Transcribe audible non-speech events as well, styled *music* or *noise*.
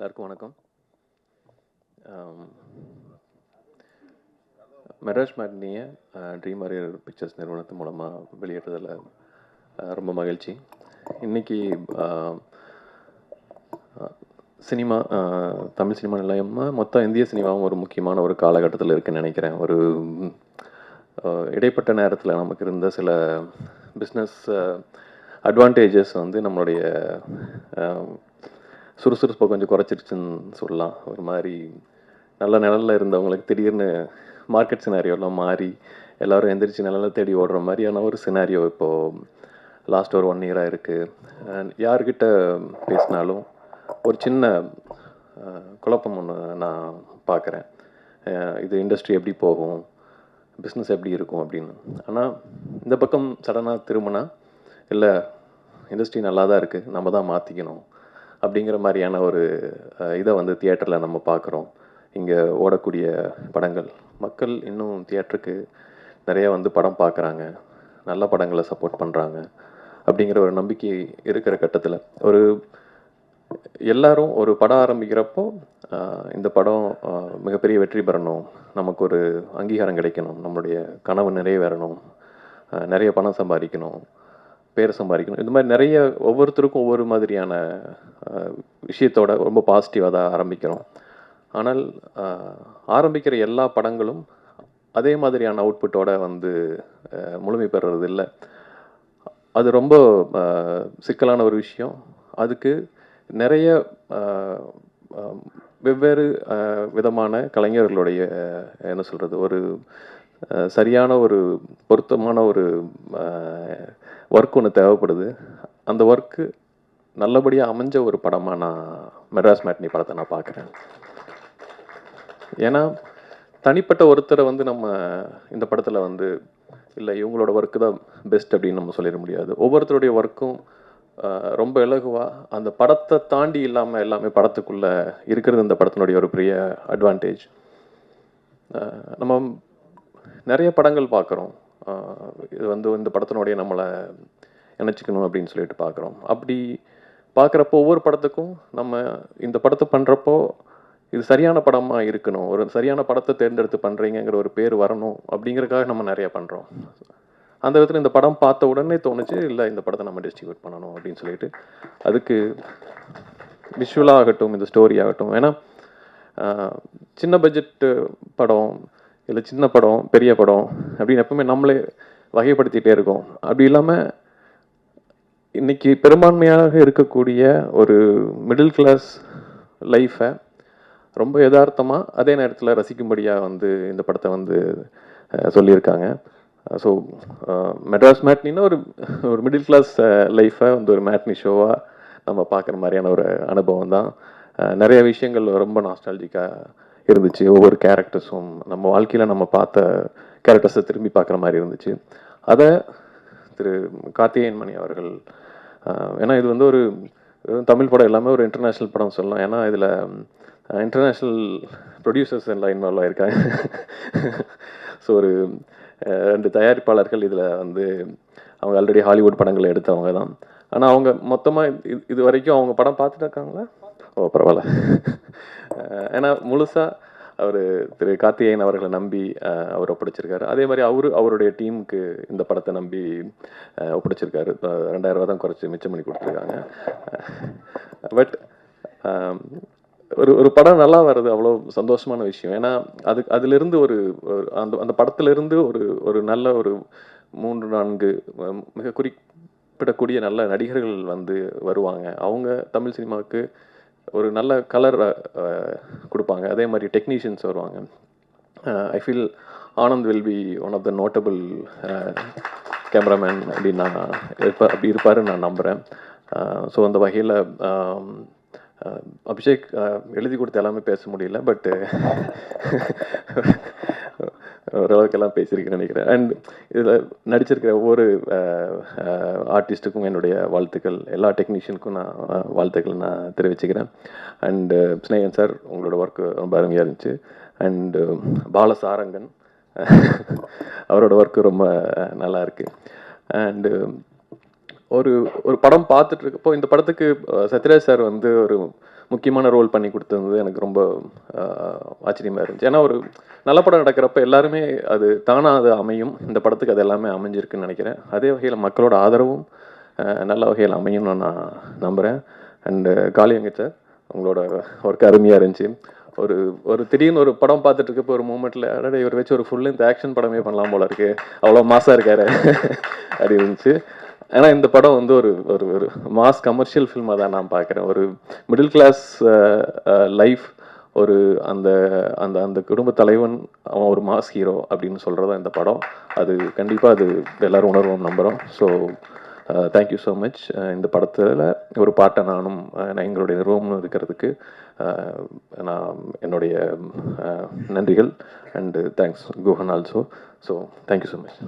எல்லாருக்கும் வணக்கம். மெட்ராஸ் மேட்னியை ட்ரீம் அரியர் பிக்சர்ஸ் நிறுவனத்து மூலமாக வெளியிட்டதில் ரொம்ப மகிழ்ச்சி. இன்னைக்கு சினிமா தமிழ் சினிமா நிலையமாக மொத்த இந்திய சினிமாவும் ஒரு முக்கியமான ஒரு காலகட்டத்தில் இருக்குன்னு நினைக்கிறேன். ஒரு இடைப்பட்ட நேரத்தில் நமக்கு இருந்த சில பிஸ்னஸ் அட்வான்டேஜஸ் வந்து நம்மளுடைய சுறுசுறுப்பை கொஞ்சம் குறைச்சிருச்சுன்னு சொல்லலாம். ஒரு மாதிரி நல்ல நிழலில் இருந்தவங்களுக்கு திடீர்னு மார்க்கெட் சினாரியோலாம் மாறி எல்லோரும் எந்திரிச்சு நிழலை தேடி ஓடுற மாதிரியான ஒரு சினாரியோ இப்போது லாஸ்ட் ஒரு ஒன் இயராக இருக்குது யார்கிட்ட பேசினாலும் ஒரு சின்ன குழப்பம் ஒன்று நான் பார்க்குறேன். இது இண்டஸ்ட்ரி எப்படி போகும்? பிஸ்னஸ் எப்படி இருக்கும் அப்படின்னு. ஆனால் இந்த பக்கம் சடனாக திரும்பினா இல்லை இண்டஸ்ட்ரி நல்லா தான் இருக்குது நம்ம தான் மாற்றிக்கணும் அப்படிங்கிற மாதிரியான ஒரு இதை வந்து தியேட்டரில் நம்ம பார்க்குறோம். இங்கே ஓடக்கூடிய படங்கள். மக்கள் இன்னும் தியேட்டருக்கு நிறைய வந்து படம் பார்க்குறாங்க. நல்ல படங்களை சப்போர்ட் பண்ணுறாங்க. அப்படிங்கிற ஒரு நம்பிக்கை இருக்கிற கட்டத்தில் ஒரு எல்லாரும் ஒரு படம் ஆரம்பிக்கிறப்போ இந்த படம் மிகப்பெரிய வெற்றி பெறணும். நமக்கு ஒரு அங்கீகாரம் கிடைக்கணும். நம்மளுடைய கனவு நிறைவேறணும். வரணும் நிறைய பணம் சம்பாதிக்கணும். பேர் சம்பாதிக்கணும். இந்த மாதிரி நிறைய ஒவ்வொருத்தருக்கும் ஒவ்வொரு மாதிரியான விஷயத்தோட ரொம்ப பாசிட்டிவாக தான் ஆரம்பிக்கிறோம். ஆனால் ஆரம்பிக்கிற எல்லா படங்களும் அதே மாதிரியான அவுட்புட்டோட வந்து முழுமை பெறுறது இல்லை. அது ரொம்ப சிக்கலான ஒரு விஷயம். அதுக்கு நிறைய வெவ்வேறு விதமான கலைஞர்களுடைய என்ன சொல்கிறது ஒரு சரியான ஒரு பொருத்தமான ஒரு ஒர்க் ஒன்று தேவைப்படுது. அந்த ஒர்க்கு நல்லபடியாக அமைஞ்ச ஒரு படமாக நான் மெட்ராஸ் மேட்னி படத்தை நான் பார்க்குறேன். ஏன்னா தனிப்பட்ட ஒருத்தரை வந்து நம்ம இந்த படத்தில் வந்து இல்லை இவங்களோட ஒர்க்கு தான் பெஸ்ட் அப்படின்னு நம்ம சொல்லிட முடியாது. ஒவ்வொருத்தருடைய ஒர்க்கும் ரொம்ப இலகுவாக அந்த படத்தை தாண்டி இல்லாமல் எல்லாமே படத்துக்குள்ளே இருக்கிறது இந்த படத்தினுடைய ஒரு பெரிய அட்வான்டேஜ் நம்ம நிறைய படங்கள் பார்க்குறோம். இது வந்து இந்த படத்தினுடைய நம்மளை இணைச்சிக்கணும் அப்படின்னு சொல்லிட்டு பார்க்குறோம். அப்படி பார்க்குறப்போ ஒவ்வொரு படத்துக்கும் நம்ம இந்த படத்தை பண்ணுறப்போ இது சரியான படமாக இருக்கணும் ஒரு சரியான படத்தை தேர்ந்தெடுத்து பண்ணுறீங்கிற ஒரு பேர் வரணும் அப்படிங்கிறக்காக நம்ம நிறைய பண்ணுறோம் அந்த விதத்தில் இந்த படம் பார்த்த உடனே தோணுச்சு இல்லை இந்த படத்தை நம்ம டிஸ்ட்ரிபியூட் பண்ணணும் அப்படின்னு சொல்லிட்டு அதுக்கு விஷுவலாகட்டும் இந்த ஸ்டோரி ஆகட்டும். ஏன்னா சின்ன பட்ஜெட் படம் இல்லை சின்ன படம் பெரிய படம் அப்படின்னு எப்பவுமே நம்மளே வகைப்படுத்திகிட்டே இருக்கோம். அப்படி இல்லாமல் இன்னைக்கு பெரும்பான்மையாக இருக்கக்கூடிய ஒரு மிடில் கிளாஸ் லைஃப்பை ரொம்ப யதார்த்தமாக அதே நேரத்தில் ரசிக்கும்படியாக வந்து இந்த படத்தை வந்து சொல்லியிருக்காங்க. ஸோ மெட்ராஸ் மேட்னின்னா ஒரு ஒரு மிடில் கிளாஸ் லைஃப்பை வந்து ஒரு மேட்னி ஷோவாக நம்ம பார்க்குற மாதிரியான ஒரு அனுபவம் தான். நிறைய விஷயங்கள் ரொம்ப நாஸ்டாலஜிக்காக இருந்துச்சு. ஒவ்வொரு கேரக்டர்ஸும் நம்ம வாழ்க்கையில் நம்ம பார்த்த கேரக்டர்ஸை திரும்பி பார்க்குற மாதிரி இருந்துச்சு. அதை திரு கார்த்திகேயன் மணி அவர்கள் ஏன்னா இது வந்து ஒரு தமிழ் படம் எல்லாமே ஒரு இன்டர்நேஷ்னல் படம் சொல்லலாம். ஏன்னா இதில் இன்டர்நேஷ்னல் ப்ரொடியூசர்ஸ் எல்லாம் இன்வால்வ் ஆயிருக்காங்க. ஸோ ஒரு ரெண்டு தயாரிப்பாளர்கள் இதில் வந்து அவங்க ஆல்ரெடி ஹாலிவுட் படங்கள் எடுத்தவங்க தான். ஆனால் அவங்க மொத்தமாக இது இது வரைக்கும் அவங்க படம் பார்த்துட்டு இருக்காங்களா? ஓ பரவாயில்ல. ஏன்னா முழுசாக அவர் திரு கார்த்திகேயன் அவர்களை நம்பி அவர் ஒப்படைச்சிருக்காரு. அதே மாதிரி அவரு அவருடைய டீமுக்கு இந்த படத்தை நம்பி ஒப்படைச்சிருக்காரு. ரெண்டாயிரம் ரூபா தான் குறைச்சி மிச்சம் பண்ணி கொடுத்துருக்காங்க. பட் ஒரு ஒரு படம் நல்லா வர்றது அவ்வளோ சந்தோஷமான விஷயம். ஏன்னா அது அதுலேருந்து ஒரு ஒரு அந்த அந்த படத்துலேருந்து ஒரு ஒரு நல்ல ஒரு மூன்று நான்கு மிக குறிப்பிடக்கூடிய நல்ல நடிகர்கள் வந்து வருவாங்க. அவங்க தமிழ் சினிமாவுக்கு ஒரு நல்ல கலர் கொடுப்பாங்க. அதே மாதிரி டெக்னீஷியன்ஸ் வருவாங்க. I feel Anand will be one of the notable cameraman அப்படின்னு நான் இருப்பா அப்படி இருப்பாருன்னு நான் நம்புகிறேன் ஸோ அந்த வகையில் அபிஷேக் எழுதி கொடுத்த எல்லாமே பேச முடியல பட்டு *laughs* ஓரளவுக்கெல்லாம் பேசியிருக்கேன் பேசியிருக்கேன்னு நினைக்கிறேன். அண்ட் இதில் நடிச்சிருக்கிற ஒவ்வொரு ஆர்டிஸ்ட்டுக்கும் என்னுடைய வாழ்த்துக்கள். எல்லா டெக்னீஷியனுக்கும் நான் வாழ்த்துக்கள் நான் தெரிவிச்சுக்கிறேன். அண்டு ஸ்னேகன் சார் உங்களோட ஒர்க்கு ரொம்ப அருமையாக இருந்துச்சு. அண்டு பாலசாரங்கன் அவரோட ஒர்க்கு ரொம்ப நல்லா இருக்குது அண்டு ஒரு ஒரு படம் பார்த்துட்டு இருக்கப்போ இந்த படத்துக்கு சத்யராஜ் சார் வந்து ஒரு முக்கியமான ரோல் பண்ணி கொடுத்தது எனக்கு ரொம்ப ஆச்சரியமாக இருந்துச்சு. ஏன்னா ஒரு நல்ல படம் நடக்கிறப்ப எல்லாருமே அது தானாக அது அமையும். இந்த படத்துக்கு அது எல்லாமே அமைஞ்சிருக்குன்னு நினைக்கிறேன். அதே வகையில் மக்களோட ஆதரவும் நல்ல வகையில் அமையும்னு நான் நம்புகிறேன் அண்டு காளியங்க சார் உங்களோட ஒர்க் அருமையாக இருந்துச்சு. ஒரு ஒரு திடீர்னு ஒரு படம் பார்த்துட்டு இருக்கப்போ ஒரு மூமெண்ட்டில் அடடே இவர் வச்சு ஒரு ஃபுல் இந்த ஆக்ஷன் படமே பண்ணலாம் போல இருக்கு. அவ்வளோ மாசாக இருக்காரு. அப்படி இருந்துச்சு. ஏன்னா இந்த படம் வந்து ஒரு ஒரு ஒரு மாஸ் கமர்ஷியல் ஃபில்மாக தான் நான் பார்க்குறேன். ஒரு மிடில் கிளாஸ் லைஃப் ஒரு அந்த அந்த அந்த குடும்ப தலைவன் அவன் ஒரு மாஸ் ஹீரோ அப்படின்னு சொல்கிறதா இந்த படம். அது கண்டிப்பாக அது எல்லோரும் உணர்வோம் நம்புகிறோம் ஸோ தேங்க்யூ ஸோ மச் இந்த படத்தில் ஒரு பாட்டை நானும் நான் எங்களுடைய நிறுவனம் இருக்கிறதுக்கு நான் என்னுடைய நன்றிகள். And thanks Guhan also so thank you so much